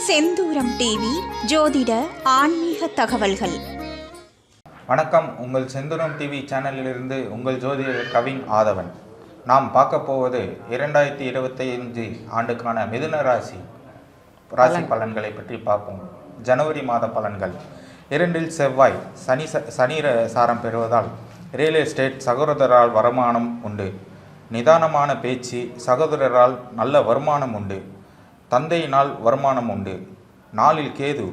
செந்தூரம் TV ஜோதிட ஆன்மீக தகவல்கள். வணக்கம். உங்கள் செந்துரம் டிவி சேனலிலிருந்து உங்கள் ஜோதிடர் கவின் ஆதவன். நாம் பார்க்க போவது இரண்டாயிரத்தி இருபத்தைந்து ஆண்டுக்கான மிதுன ராசி ராசி பலன்களை பற்றி பார்ப்போம். ஜனவரி மாத பலன்கள். இரண்டில் செவ்வாய் சனி ச- சனி ர- சாரம் பெறுவதால் ரியல் எஸ்டேட் சகோதரரால் வருமானம் உண்டு. நிதானமான பேச்சு சகோதரரால் நல்ல வருமானம் உண்டு. தந்தையினால் வருமானம் உண்டு. நாளில் கேது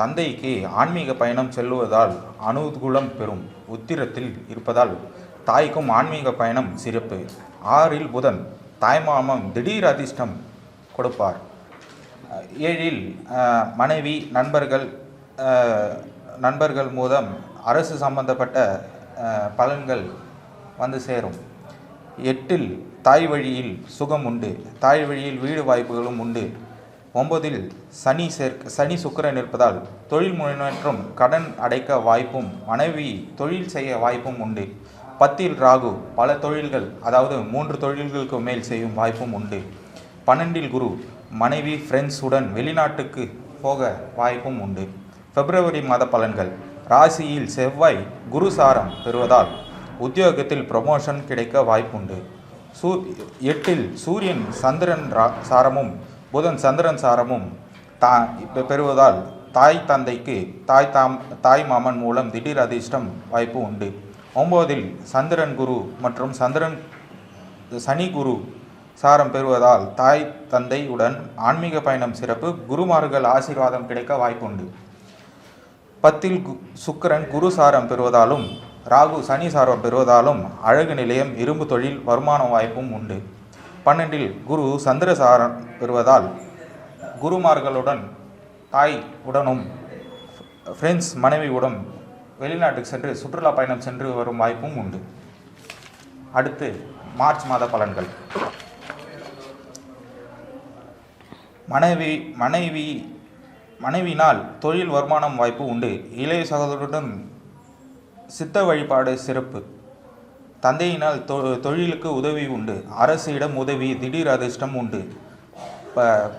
தந்தைக்கு ஆன்மீக பயணம் செல்லுவதால் அனுகூலம் பெறும் உத்திரத்தில் இருப்பதால் தாய்க்கும் ஆன்மீக பயணம் சிறப்பு. ஆறில் புதன் தாய்மாமம் திடீர் அதிர்ஷ்டம் கொடுப்பார். ஏழில் மனைவி நண்பர்கள் நண்பர்கள் மூலம் அரசு சம்பந்தப்பட்ட பலன்கள் வந்து சேரும். எட்டில் தாய் வழியில் சுகம் உண்டு. தாய் வழியில் வீடு வாய்ப்புகளும் உண்டு. ஒன்பதில் சனி சேர்க்க சனி சுக்கரன் இருப்பதால் தொழில் முன்னேற்றம் கடன் அடைக்க வாய்ப்பும் மனைவி தொழில் செய்ய வாய்ப்பும் உண்டு. பத்தில் ராகு பல தொழில்கள் அதாவது மூன்று தொழில்களுக்கு மேல் செய்யும் வாய்ப்பும் உண்டு. பன்னெண்டில் குரு மனைவி ஃப்ரெண்ட்ஸ் உடன் வெளிநாட்டுக்கு போக வாய்ப்பும் உண்டு. பிப்ரவரி மாத பலன்கள். ராசியில் செவ்வாய் குரு சாரம் பெறுவதால் உத்தியோகத்தில் ப்ரமோஷன் கிடைக்க வாய்ப்புண்டு. சூ எட்டில் சூரியன் சந்திரன் ரா சாரமும் புதன் சந்திரன் சாரமும் தா பெறுவதால் தாய் தந்தைக்கு தாய் தாம் தாய் மாமன் மூலம் திடீர் அதிர்ஷ்டம் வாய்ப்பு உண்டு. ஒம்போதில் சந்திரன் குரு மற்றும் சந்திரன் சனி குரு சாரம் பெறுவதால் தாய் தந்தையுடன் ஆன்மீக பயணம் சிறப்பு குருமார்கள் ஆசீர்வாதம் கிடைக்க வாய்ப்புண்டு. பத்தில் கு- சுக்கிரன் குரு சாரம் பெறுவதாலும் ராகு சனி சார்பம் பெறுவதாலும் அழகு நிலையம் இரும்பு தொழில் வருமான வாய்ப்பும் உண்டு. பன்னெண்டில் குரு சந்திர சாரம் பெறுவதால் குருமார்களுடன் தாய் உடனும் ஃப்ரெண்ட்ஸ் மனைவியுடன் வெளிநாட்டுக்கு சென்று சுற்றுலா பயணம் சென்று வரும் வாய்ப்பும் உண்டு. அடுத்து மார்ச் மாத பலன்கள். மனைவி மனைவி மனைவினால் தொழில் வருமானம் வாய்ப்பு உண்டு. இளைய சகோதரருடன் சித்த வழிபாடு சிறப்பு. தந்தையினால் தொ தொழிலுக்கு உதவி உண்டு. அரசிடம் உதவி திடீர் அதிர்ஷ்டம் உண்டு. ப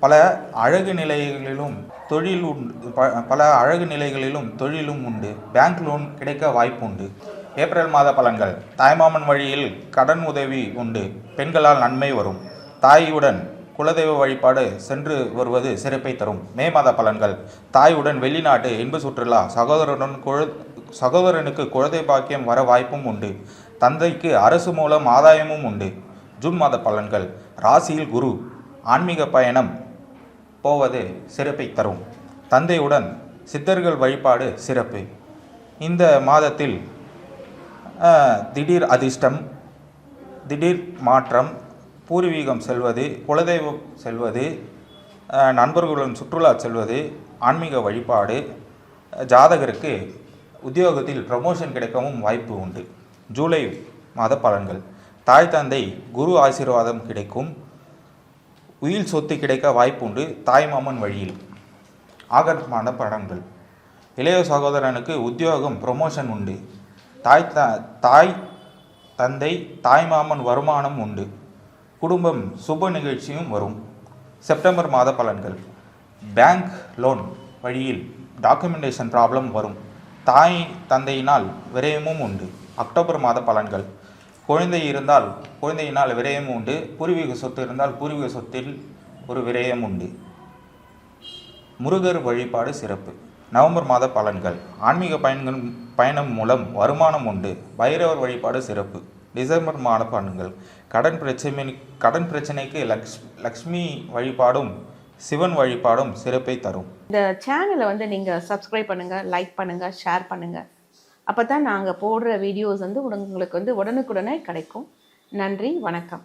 பல அழகு நிலைகளிலும் தொழில் உண்டு ப- பல அழகு நிலைகளிலும் தொழிலும் உண்டு. பேங்க் லோன் கிடைக்க வாய்ப்பு உண்டு. ஏப்ரல் மாத பலன்கள். தாய்மாமன் வழியில் கடன் உதவி உண்டு. பெண்களால் நன்மை வரும். தாயுடன் குலதெய்வ வழிபாடு சென்று வருவது சிறப்பை தரும். மே மாத பலன்கள். தாயுடன் வெளிநாட்டு இன்ப சுற்றுலா சகோதரனுடன் குழ சகோதரனுக்கு குழந்தை பாக்கியம் வர வாய்ப்பும் உண்டு. தந்தைக்கு அரசு மூலம் ஆதாயமும் உண்டு. ஜூன் மாத பலன்கள். ராசியில் குரு. ஆன்மீக பயணம் போவது சிறப்பை தரும். தந்தையுடன் சித்தர்கள் வழிபாடு சிறப்பு. இந்த மாதத்தில் திடீர் அதிர்ஷ்டம் திடீர் மாற்றம் பூர்வீகம் செல்வது குலதெய்வம் செல்வது நண்பர்களுடன் சுற்றுலா செல்வது ஆன்மீக வழிபாடு ஜாதகருக்கு உத்தியோகத்தில் ப்ரமோஷன் கிடைக்கவும் வாய்ப்பு உண்டு. ஜூலை மாத பலன்கள். தாய் தந்தை குரு ஆசீர்வாதம் கிடைக்கும். உயில் சொத்து கிடைக்க வாய்ப்பு உண்டு. தாய் தாய்மாமன் வழியில். ஆகஸ்ட் மாத பலன்கள். இளைய சகோதரனுக்கு உத்தியோகம் ப்ரொமோஷன் உண்டு. தாய் த தாய் தந்தை தாய்மாமன் வருமானம் உண்டு. குடும்பம் சுப நிகழ்ச்சியும் வரும். செப்டம்பர் மாத பலன்கள். பேங்க் லோன் வழியில் டாக்குமெண்டேஷன் ப்ராப்ளம் வரும். தாய் தந்தையினால் விரயமும் உண்டு. அக்டோபர் மாத பலன்கள். குழந்தை இருந்தால் குழந்தையினால் விரயம் உண்டு. பூர்வீக சொத்து இருந்தால் பூர்வீக சொத்தில் ஒரு விரயம் உண்டு. முருகர் வழிபாடு சிறப்பு. நவம்பர் மாத பலன்கள். ஆன்மீக பயன்கள் பயணம் மூலம் வருமானம் உண்டு. பைரவர் வழிபாடு சிறப்பு. டிசம்பர் மாத பலன்கள் கடன் பிரச்சனை கடன் பிரச்சனைக்கு லக்ஷ் லக்ஷ்மி வழிபாடும் சிவன் வழிபாடும் சிறப்பை தரும். இந்த சேனலை வந்து நீங்கள் சப்ஸ்கிரைப் பண்ணுங்கள் லைக் பண்ணுங்கள் ஷேர் பண்ணுங்கள் அப்போ தான் நாங்கள் போடுற வீடியோஸ் வந்து உங்களுக்கு வந்து உடனுக்குடனே கிடைக்கும். நன்றி வணக்கம்.